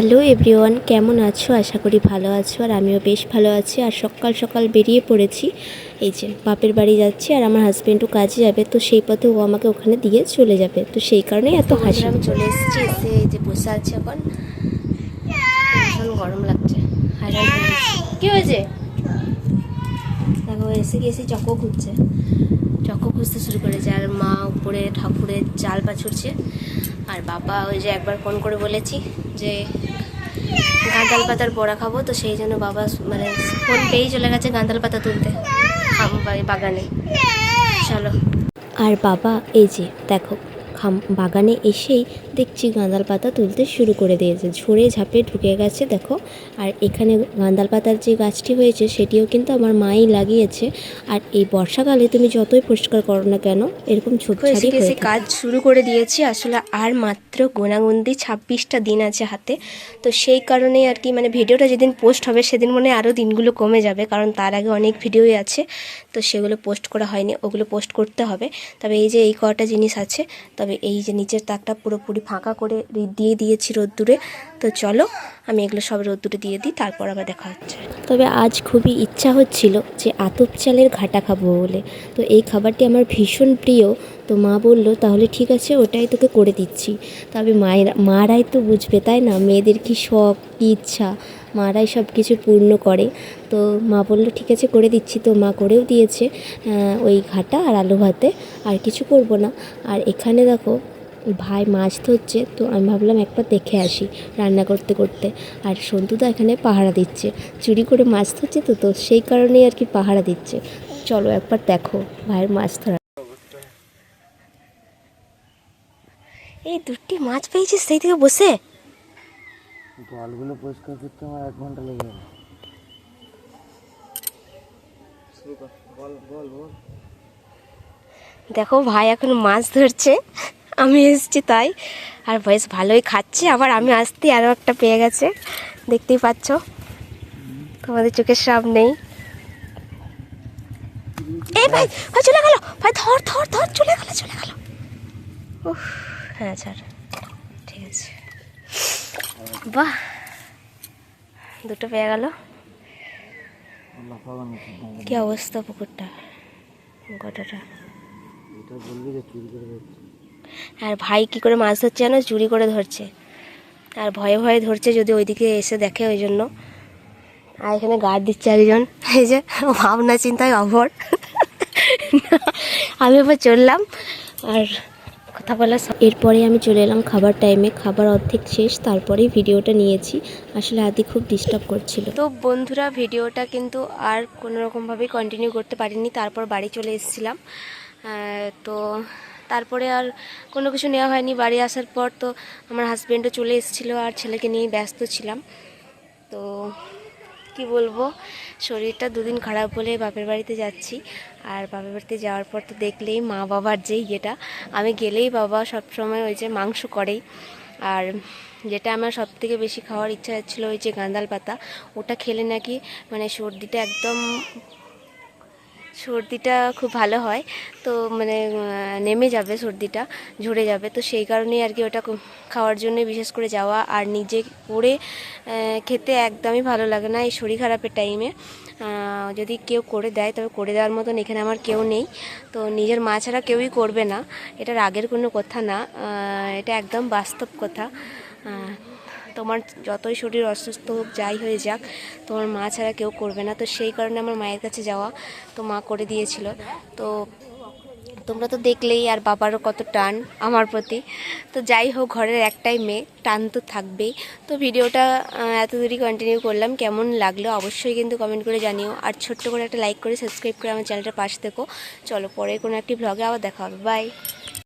Hello everyone কেমন আছো? আশা করি ভালো আছো আর আমিও বেশ ভালো আছি। আর সকাল সকাল বেরিয়ে পড়েছি। এই যে বাপের বাড়ি যাচ্ছি আর আমার হাজব্যান্ডও কাজে যাবে তো সেই পথে ও আমাকে ওখানে দিয়ে চলে যাবে। তো সেই কারণেই এত হাসি। আমি চলে এসেছি এসে এই যে বসে আছি এখন। ভীষণ গরম লাগছে। কি হয়েছে? দেখো এসে গেছি চকো খুঁজছে। চকো খুঁজতে শুরু করেছে। আর মা উপরে ঠাকুরের চাল পাছুরছে আর বাবা ওই যে একবার ফোন করে বলেছি যে, গাঁদাল পাতার বড়া খাব, তো সেই জন্য বাবা মানে ফোন পেয়েই চলে গেছে গাঁদাল পাতা তুলতে। বাগানে। চলো। আর বাবা, এই যে, দেখো খাম বাগানে এসেই দেখছি গাঁদাল পাতা তুলতে শুরু করে দিয়েছে। ঝরে ঝাঁপে ঢুকে গেছে দেখো। আর এখানে গাঁদাল পাতার যে গাছটি হয়েছে সেটিও কিন্তু আমার মাই লাগিয়েছে। আর এই বর্ষাকালে তুমি যতই পরিষ্কার করো না কেন এরকম হয়ে কাজ শুরু করে দিয়েছি। আসলে আর মাত্র গোনাগুন্দি ছাব্বিশটা দিন আছে হাতে। তো সেই কারণেই আর কি মানে ভিডিওটা যেদিন পোস্ট হবে সেদিন মনে হয় আরও দিনগুলো কমে যাবে। কারণ তার আগে অনেক ভিডিওই আছে। তো সেগুলো পোস্ট করা হয়নি, ওগুলো পোস্ট করতে হবে। তবে এই যে এই কটা জিনিস আছে, তবে এই যে নিচের তাকটা পুরোপুরি ফাঁকা করে দিয়ে দিয়েছি রোদ্দুরে তো চলো, আমি এগুলো সব রোদ্দুরে দিয়ে দিই, তারপর আবার দেখা হচ্ছে। তবে আজ খুবই ইচ্ছা হচ্ছিল যে আতপ চালের ঘাটা খাব বলে। তো এই খাবারটি আমার ভীষণ প্রিয়। তো মা বলল, তাহলে ঠিক আছে, ওটাই তোকে করে দিচ্ছি। তবে মায়েরা, মারাই তো বুঝবে, তাই না? মেয়েদের কি শখ, কি ইচ্ছা? মারাই সব কিছু পূর্ণ করে। তো মা বলল, ঠিক আছে, করে দিচ্ছি। তো মা করেও দিয়েছে ওই ঘাটা আর আলু ভাতে। আর কিছু করব না। আর এখানে দেখো ভাই মাছ ধরছে তো আমি ভাবলাম একবার দেখে আসি রান্না করতে করতে। আর সন্তুদা এখানে পাহারা দিচ্ছে চুরি করে মাছ ধরছে তো তো সেই কারণেই আর কি পাহারা দিচ্ছে। চলো একবার দেখো ভাইয়ের মাছ ধরা। এই দুটি মাছ পেয়েছিস সেই থেকে বসে? জলগুলো পরিষ্কার করতে আমার এক ঘণ্টা লেগে গেল। বল বল বল দেখো ভাই এখন মাছ ধরছে। আমি এসেছি তাই। আর বেশ ভালোই খাচ্ছে, আবার আমি আসতে আরও একটা পেয়ে গেছে। দেখতেই পাচ্ছ। তোমাদের চোখের সামনেই। এই ভাই ভাই চলে গেল। ভাই ধর ধর ধর, চলে গেল চলে গেল। উফ হ্যাঁ ছাড়। ঠিক আছে। বাহ, দুটো পেয়ে গেল। কি অবস্থা পুকুরটা? গোটাটা। এটা বলবি যে চুরি করে আর ভাই কি করে মাছ ধরছে জানো? চুরি করে ধরছে। আর ভয়ে ভয়ে ধরছে যদি ওইদিকে এসে দেখে ওই জন্য। আর এখানে গার্ড দিচ্ছে একজন এই যে, ভাবনা চিন্তায় অভর। আমি এবার চললাম। আর কথা বলা এরপরে আমি চলে এলাম খাবার টাইমে খাবার অর্ধেক শেষ, তারপরেই ভিডিওটা নিয়েছি। আসলে আদি খুব ডিস্টার্ব করছিল। তো বন্ধুরা ভিডিওটা কিন্তু আর কোনো রকমভাবেই কন্টিনিউ করতে পারিনি। তারপর বাড়ি চলে এসেছিলাম। তো তারপরে আর কোনো কিছু নেওয়া হয়নি। বাড়ি আসার পর তো আমার হাজব্যান্ডও চলে এসেছিল আর ছেলেকে নিয়েই ব্যস্ত ছিলাম। তো কি বলব, শরীরটা দুদিন খারাপ বলে বাপের বাড়িতে যাচ্ছি। আর বাপের বাড়িতে যাওয়ার পর তো দেখলেই মা বাবার যেই ইয়েটা। আমি গেলেই বাবা সবসময় ওই যে মাংস করেই। আর যেটা আমার সব থেকে বেশি খাওয়ার ইচ্ছা ছিল ওই যে গাঁদাল পাতা। ওটা খেলে নাকি মানে সর্দিটা একদম সর্দিটা খুব ভালো হয়। তো মানে নেমে যাবে সর্দিটা, ঝরে যাবে। তো সেই কারণেই আর কি ওটা খাওয়ার জন্য বিশেষ করে যাওয়া। আর নিজে করে খেতে একদমই ভালো লাগে না এই শরীর খারাপের টাইমে যদি কেউ করে দেয়, তবে করে দেওয়ার মতন এখানে আমার কেউ নেই। তো নিজের মা ছাড়া কেউই করবে না। এটা রাগের কোনো কথা না। এটা একদম বাস্তব কথা। তোমার যতই শরীর অসুস্থ হোক, যাই হয়ে যাক, তোমার মা ছাড়া কেউ করবে না। তো সেই কারণে আমার মায়ের কাছে যাওয়া তো মা করে দিয়েছিল। তো তোমরা তো দেখলেই আর বাবারও কত টান আমার প্রতি। তো যাই হোক, ঘরের একটাই মেয়ে, টান তো থাকবেই। তো ভিডিওটা এত দূরই কন্টিনিউ করলাম। কেমন লাগল অবশ্যই কিন্তু কমেন্ট করে জানিও। আর ছোট্ট করে একটা লাইক করে সাবস্ক্রাইব করে আমার চ্যানেলটা পাশে দেখো চলো পরে কোনো একটি ব্লগে আবার দেখা হবে। বাই